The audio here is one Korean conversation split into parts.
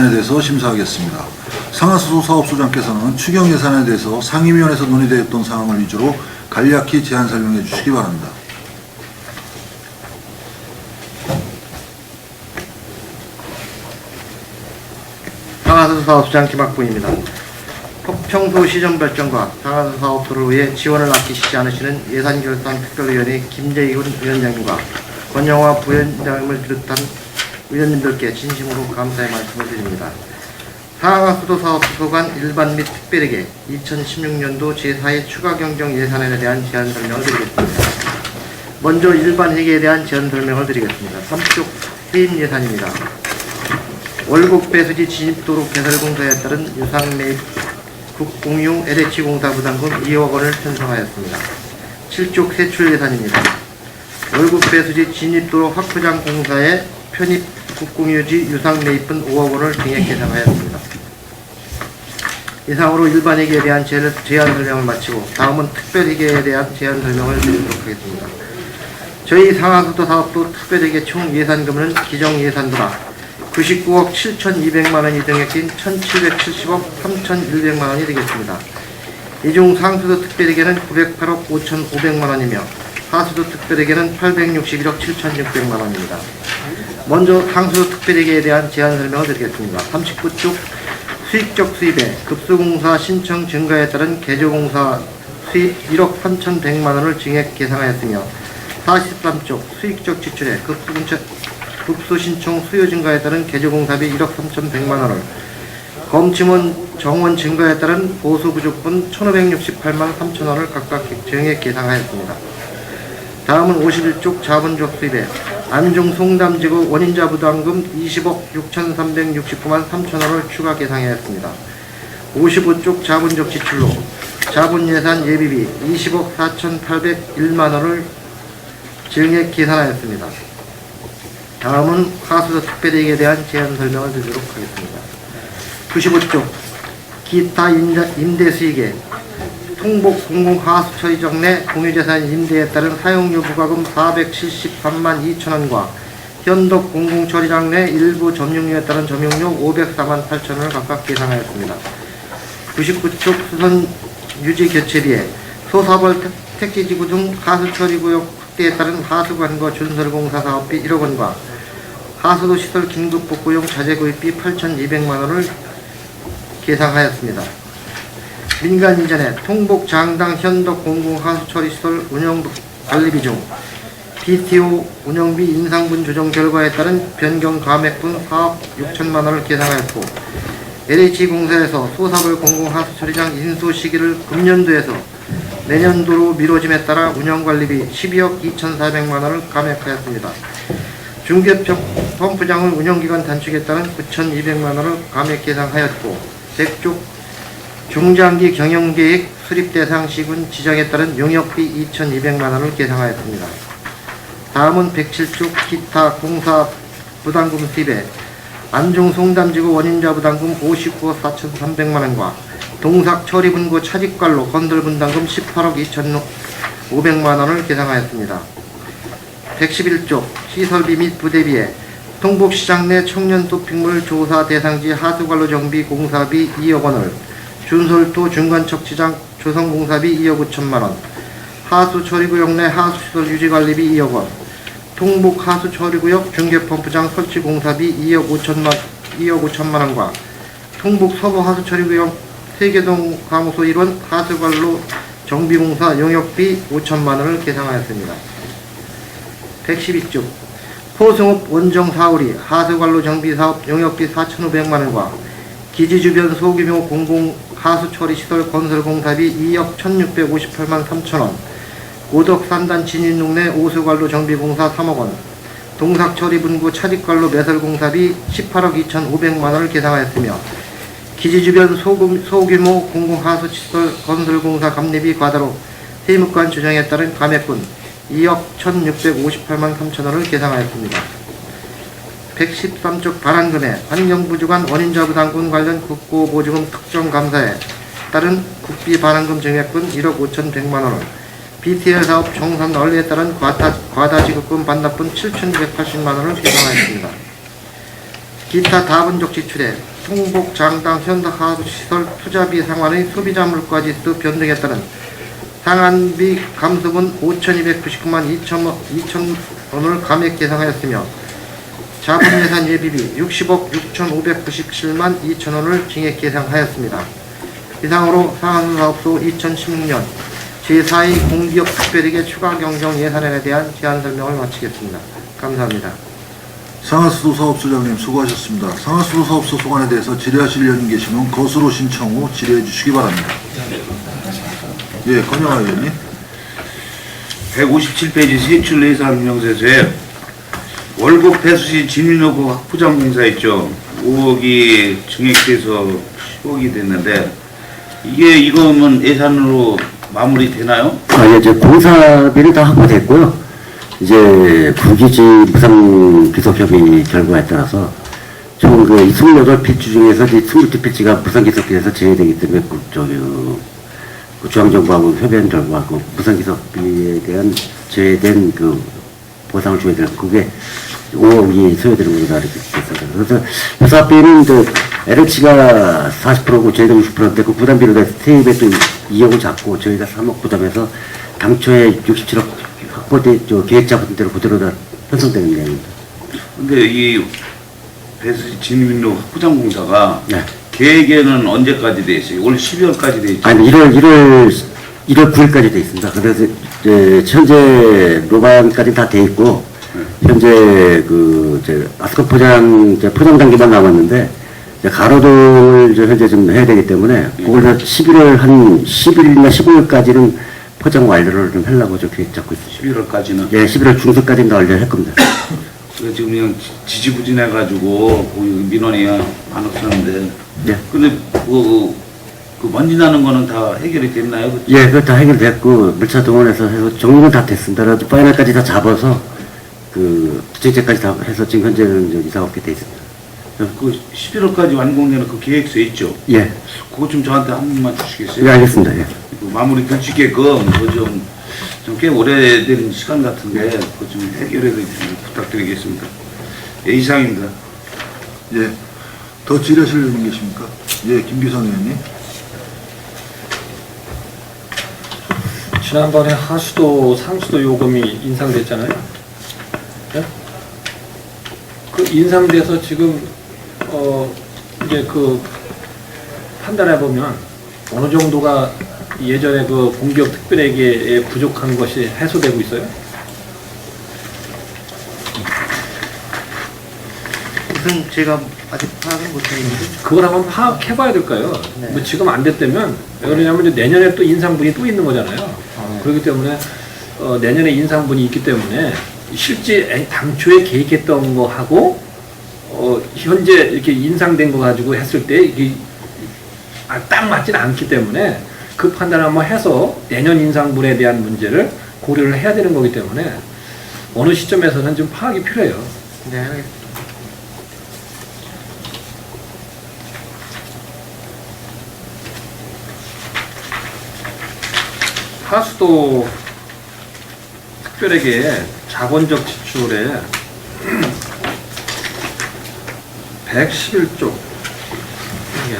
예산에 대해서 심사하겠습니다. 상하수도 사업소장께서는 추경 예산에 대해서 상임위원회에서 논의되었던 사항을 위주로 간략히 제안 설명해 주시기 바랍니다. 상하수 사업장 김학부입니다. 평소 시정 발전과 상하수 사업소를 위해 지원을 아끼시지 않으시는 예산결산 특별위원회 김재익은 위원장님과 권영화 부위원장님을 비롯한 위원님들께 진심으로 감사의 말씀을 드립니다. 상하수도 사업 소관 일반 및 특별에게 2016년도 제4회 추가 경정 예산에 대한 제안 설명을 드리겠습니다. 먼저 일반 회계에 대한 제안 설명을 드리겠습니다. 3쪽 해임 예산입니다. 월곡 배수지 진입도로 개설 공사에 따른 유상 매입 국공유 LH 공사 부담금 2억 원을 편성하였습니다. 7쪽 세출 예산입니다. 월곡 배수지 진입도로 확부장 공사에 편입 국공유지 유상 매입분 5억 원을 증액 계상하였습니다. 이상으로 일반회계에 대한 제- 제안 설명을 마치고 다음은 특별회계에 대한 제안 설명을 드리도록 하겠습니다. 저희 상하수도 사업부 특별회계 총 예산금은 기정 예산보다 99억 7,200만 원이 증액된 1,770억 3,100만 원이 되겠습니다. 이 중 상수도 특별회계는 908억 5,500만 원이며 하수도 특별회계는 861억 7,600만 원입니다. 먼저 상수도 특별회계에 대한 제안 설명을 드리겠습니다. 39쪽 수익적 수입에 급수공사 신청 증가에 따른 개조공사 수입 1억 3,100만 원을 증액 계상하였으며 43쪽 수익적 지출에 급수공차 급수 신청 수요 증가에 따른 개조공사비 1억 3,100만 원을 검침원 정원 증가에 따른 보수 부족분 1,568만 3천 원을 각각 증액 계상하였습니다. 다음은 51쪽 자본적 수입에 안중 송담지구 원인자 부담금 20억 6,369만 3천 원을 추가 계상하였습니다. 55쪽 자본적 지출로 자본 예산 예비비 20억 4,801만 원을 증액 계산하였습니다. 다음은 하수도 특별회계에 대한 제안 설명을 드리도록 하겠습니다. 95쪽 기타 임대 수익에 통복 공공하수 처리정 내 공유재산 임대에 따른 사용료 부과금 473만 2천 원과 현덕 공공처리장 내 일부 점용료에 따른 점용료 504만 8천 원을 각각 계산하였습니다. 99쪽 수선 유지 교체비에 소사벌 택- 택지지구 등 하수처리구역 확대에 따른 하수관과 준설공사 사업비 1억 원과 하수도 시설 긴급 복구용 자재 구입비 8,200만 원을 계상하였습니다. 민간 이전에 통복 장당 현덕 공공 하수처리시설 운영 관리비 중 BTO 운영비 인상분 조정 결과에 따른 변경 감액분 4억 6천만 원을 계상하였고 LH공사에서 소사벌 공공 하수처리장 인수 시기를 금년도에서 내년도로 미뤄짐에 따라 운영관리비 12억 2,400만 원을 감액하였습니다. 중개평 펌프장의 운영기간 단축에 따른 9,200만 원을 감액 계상하였고 백쪽 중장기 경영계획 수립 대상 시군 지정에 따른 용역비 2,200만 원을 계상하였습니다. 다음은 107쪽 기타 공사 부담금 수입에 안중 송담지구 원인자 부담금 59억 4,300만 원과 동삭 처리분고 차직관로 건설 분담금 18억 2,500만 원을 계상하였습니다. 111쪽 시설비 및 부대비에 통복시장 내 청년 쇼핑몰 조사 대상지 하수관로 정비 공사비 2억 원을 준설도 중간척지장 조성공사비 2억 5천만 원 하수 처리구역 내 하수시설 유지관리비 2억 원 통복 하수 처리구역 중개펌프장 설치공사비 2억 5천만 2억 5천만 원과 통북 서부 하수 처리구역 세계동 가무소 일원 하수관로 정비공사 용역비 5천만 원을 계상하였습니다. 112쪽 포승업 원정 사오리 하수관로 정비사업 용역비 4,500만 원과 기지 주변 소규모 공공 하수 처리 시설 건설 공사비 2억 1,658만 3천 원, 고덕 산단 진입로 내 오수관로 정비 공사 3억 원, 동삭 처리 분구 차직관로 매설 공사비 18억 2,500만 원을 계상하였으며 기지 주변 소규- 소규모 공공 하수 시설 건설 공사 감리비 과다로 세무관 조정에 따른 감액분 2억 1,658만 3천 원을 계상하였습니다. 113쪽 반환금에 환경부 주관 원인자 부담금 관련 국고보조금 특정 감사에 따른 국비 반환금 증액분 1억 5,100만 원을 BTL 사업 정산 원리에 따른 과다, 과다 지급금 반납분 7,280만 원을 계상하였습니다. 기타 다분적 지출에 통복 장당 현대 하수시설 투자비 상환의 소비자 물가 지수 변동에 따른 상한비 감소분 5,299만 2천, 2천 원을 감액 계상하였으며 자본예산 예비비 60억 6,597만 2천 원을 증액 계상하였습니다. 이상으로 상한수 사업소 2016년 제4위 공기업 특별회계 추가 경정 예산안에 대한 제안 설명을 마치겠습니다. 감사합니다. 상하수도 사업소장님 수고하셨습니다. 상하수도 사업소 소관에 대해서 질의하실 의원님 계시면 거수로 신청 후 질의해 주시기 바랍니다. 예, 권영아 의원님. 157페이지 세출 예산 명세서에 월급 배수시 진입로고 확부장 공사 있죠. 5억이 증액돼서 10억이 됐는데 이게 이거면 예산으로 마무리 되나요? 아, 예, 이제 공사비는 다 확보됐고요. 이제 불기지 무상 기소협의 결과에 따라서 총 그 28필지 중에서 이제 22필지가 무상 기소비에서 제외되기 때문에 그, 저기, 그 중앙정부하고 협의한 결과 그 무상 기소비에 대한 제외된 그 보상을 줘야 되는 그게 5억이 소요되는 겁니다. 이렇게 됐습니다. 그래서 회사비는 그 LH가 40%고 저희가 60%인데 그 부담비로 세입에 또 2억을 잡고 저희가 3억 부담해서 당초에 67억 확보돼 저 계획 잡은 대로 그대로 다 편성되는 내용입니다. 근데 이 배수시 진입로 확부장공사가 네. 계획에는 언제까지 돼 있어요? 올 12월까지 돼 있죠. 아니 1월 1월 1월 9일까지 돼 있습니다. 그래서 이제 현재 로반까지 다 돼 있고 현재 그 이제 마스크 포장 이제 포장 단계만 남았는데 이제 가로등을 이제 현재 좀 해야 되기 때문에 그걸 다 11월 한 11일이나 15일까지는 포장 완료를 좀 하려고 저 계획 잡고 있습니다. 11월까지는. 예, 11월 중순까지는 다 완료할 겁니다. 그래서 지금 그냥 지- 지지부진해가지고 거기 민원이 안 없었는데. 예. 근데 그, 그 먼지 나는 거는 다 해결이 됐나요? 그 예, 그거 다 해결됐고 물차 동원해서 해서 정리는 다 됐습니다. 그래서 파이널까지 다 잡아서 그 부채제까지 다 해서 지금 현재는 이제 이사 없게 돼 있습니다. 그 11월까지 완공되는 그 계획서 있죠? 예, 그거 좀 저한테 한 번만 주시겠어요? 예, 알겠습니다. 예. 그 마무리 될수 있게끔 그좀 좀 꽤 오래된 시간 같은데 그거 좀 해결해 주시면 부탁드리겠습니다. 예, 이상입니다. 예. 더 질의하실 의원님 계십니까? 예, 김기성 의원님. 지난번에 하수도 상수도 요금이 인상됐잖아요. 예? 그 인상돼서 지금 어 이제 그 판단해 보면 어느 정도가 예전에 그 공기업 특별회계에 부족한 것이 해소되고 있어요. 우선 제가 아직 파악을 못했는데 그걸 한번 파악해봐야 될까요? 네. 뭐 지금 안 됐다면 왜 그러냐면 이제 내년에 또 인상분이 또 있는 거잖아요. 그렇기 때문에 어, 내년에 인상분이 있기 때문에 실제 애- 당초에 계획했던 거하고 어, 현재 이렇게 인상된 거 가지고 했을 때 이게 아, 딱 맞지는 않기 때문에 그 판단을 한번 해서 내년 인상분에 대한 문제를 고려를 해야 되는 거기 때문에 어느 시점에서는 좀 파악이 필요해요. 네. 하수도 특별에게 자본적 지출에 111조 이게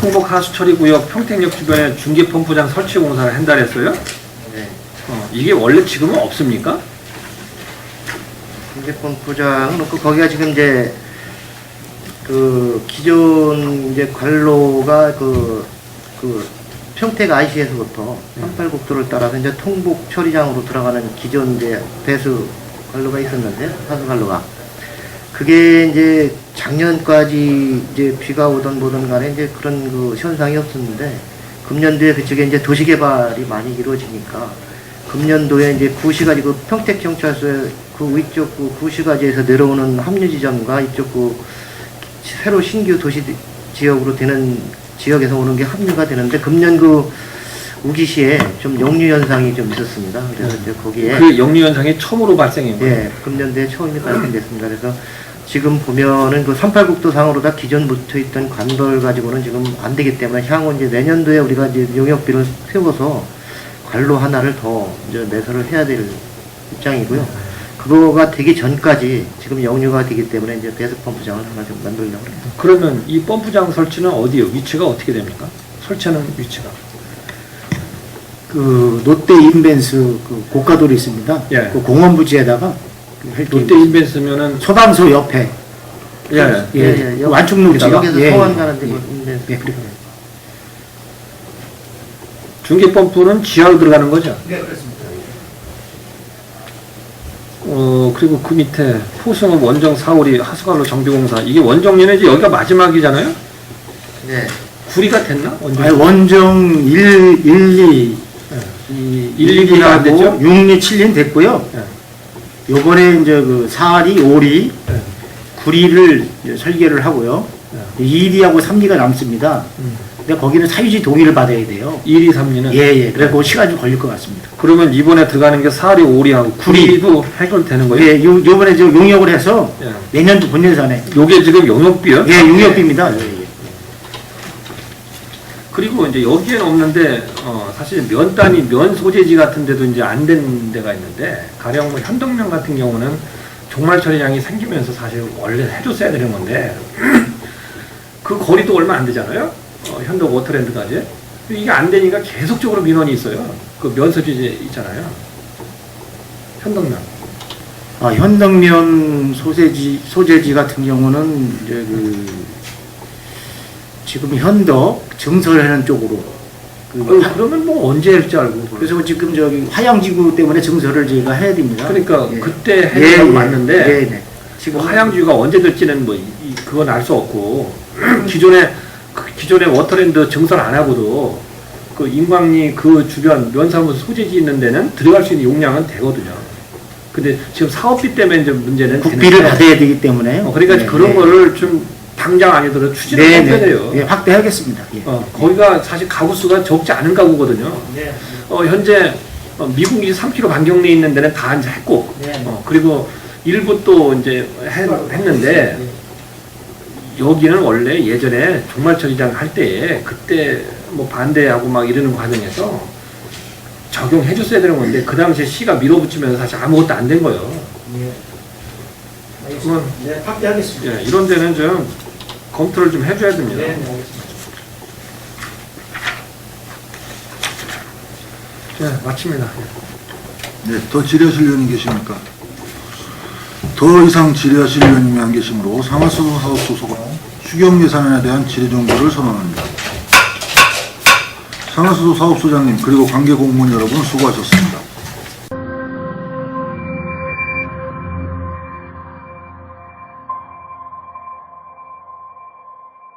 통곡 하수처리구역 평택역 주변에 중계펌프장 설치 공사를 한다 했어요. 네. 어, 이게 원래 지금은 없습니까? 부장 놓고 거기가 지금 이제 그 기존 이제 관로가 그, 그 평택 IC에서부터 38국도를 따라서 이제 통북 처리장으로 들어가는 기존 이제 배수 관로가 있었는데 하수 관로가. 그게 이제 작년까지 이제 비가 오던 뭐든 간에 이제 그런 그 현상이 없었는데 금년도에 그쪽에 이제 도시 개발이 많이 이루어지니까 금년도에 이제 구시가지 그 평택 경찰서의 그 위쪽 그 구시가지에서 내려오는 합류 지점과 이쪽 그 새로 신규 도시 지역으로 되는 지역에서 오는 게 합류가 되는데 금년 그 우기시에 좀 역류 현상이 좀 있었습니다. 그래서 이제 거기에 그 역류 현상이 처음으로 발생인 거예요. 예, 금년도에 처음이 발생됐습니다. 그래서 지금 보면은 그 38국도 상으로 다 기존 붙어 있던 관돌 가지고는 지금 안 되기 때문에 향후 이제 내년도에 우리가 이제 용역비를 세워서 관로 하나를 더 이제 매설을 해야 될 입장이고요. 그거가 되기 전까지 지금 역류가 되기 때문에 이제 배수 펌프장을 하나 좀 만들려고 합니다. 그러면 이 펌프장 설치는 어디요? 위치가 어떻게 됩니까? 설치하는 위치가. 그 롯데 인벤스 그 고가도로 있습니다. 예. 그 공원 부지에다가 그 롯데 인벤스면은 소방서 옆에 예. 예, 예, 예. 완충로 지가 여기서 예, 서원 예, 가는데 예. 뭐 있는데 예, 그리고 중계 펌프는 지하로 들어가는 거죠? 네, 그렇습니다. 어, 그리고 그 밑에 포승업 원정 사오리 하수관로 정비공사 이게 원정리는 이제 여기가 마지막이잖아요? 네. 구리가 됐나? 원정. 아니, 원정 1, 1, 2, 이 1, 2, 2가 안 됐죠? 6, 2, 7년 됐고요. 예. 요번에 이제 그 4리, 5리, 예. 9리를 이제 설계를 하고요. 2리하고 3리가 남습니다. 음. 근데 거기는 사유지 동의를 받아야 돼요. 1, 2, 3리는 예, 예. 그래, 그 시간 좀 걸릴 것 같습니다. 그러면 이번에 들어가는 게 4리, 5리하고 9리도 해결되는 거예요? 예, 요, 요번에 저 용역을 해서 예. 내년도 본년산에 요게 지금 용역비요? 예, 용역비입니다. 예, 예. 그리고 이제 여기에는 없는데 어, 사실 면 단위 면 소재지 같은 데도 이제 안 된 데가 있는데 가령 뭐 현덕면 같은 경우는 종말 처리량이 생기면서 사실 원래 해줬어야 되는 건데 그 거리도 얼마 안 되잖아요. 어, 현덕 워터랜드까지 이게 안 되니까 계속적으로 민원이 있어요. 그 면 소재지 있잖아요. 현덕면. 아, 현덕면 소재지, 소재지 같은 경우는 이제 그 지금 현덕 증설하는 쪽으로 그 어, 그러면 뭐 언제 할지 알고 그래서 그래서 지금 저기 화양지구 때문에 증설을 저희가 해야 됩니다. 그러니까 예. 그때 예, 해야 예. 맞는데 네, 네. 지금 하향주의가 언제 될지는 뭐 이- 이- 그건 알 수 없고 기존에 그 기존에 워터랜드 증설 안 하고도 그 인광리 그 주변 면사무소 소재지 있는 데는 들어갈 수 있는 용량은 되거든요. 근데 지금 사업비 때문에 이제 문제는 국비를 되는데, 받아야 되기 때문에 어, 그러니까 네, 그런 네. 거를 좀 당장 아니더라도 추진을 네, 해야 네. 돼요. 예, 확대하겠습니다. 예. 어, 거기가 사실 가구 수가 적지 않은 가구거든요. 네. 어, 현재 어, 미국이 3km 반경 내에 있는 데는 다 이제 했고, 네. 어, 그리고 일부 또 이제 했, 했는데, 여기는 원래 예전에 종말처리장 할 때에 그때 뭐 반대하고 막 이러는 과정에서 적용해 줬어야 되는 건데, 그 당시에 시가 밀어붙이면서 사실 아무것도 안 된 거예요. 그러면 네, 확대하겠습니다. 예, 이런 데는 좀 검토를 좀 해줘야 됩니다. 네, 네, 알겠습니다. 예, 마칩니다. 네, 더 질의하실 의원님 계십니까? 더 이상 질의하실 의원님이 안 계시므로 상하수도 사업소 소관 추경 예산안에 대한 질의 정보를 선언합니다. 상하수도 사업소장님 그리고 관계 공무원 여러분 수고하셨습니다.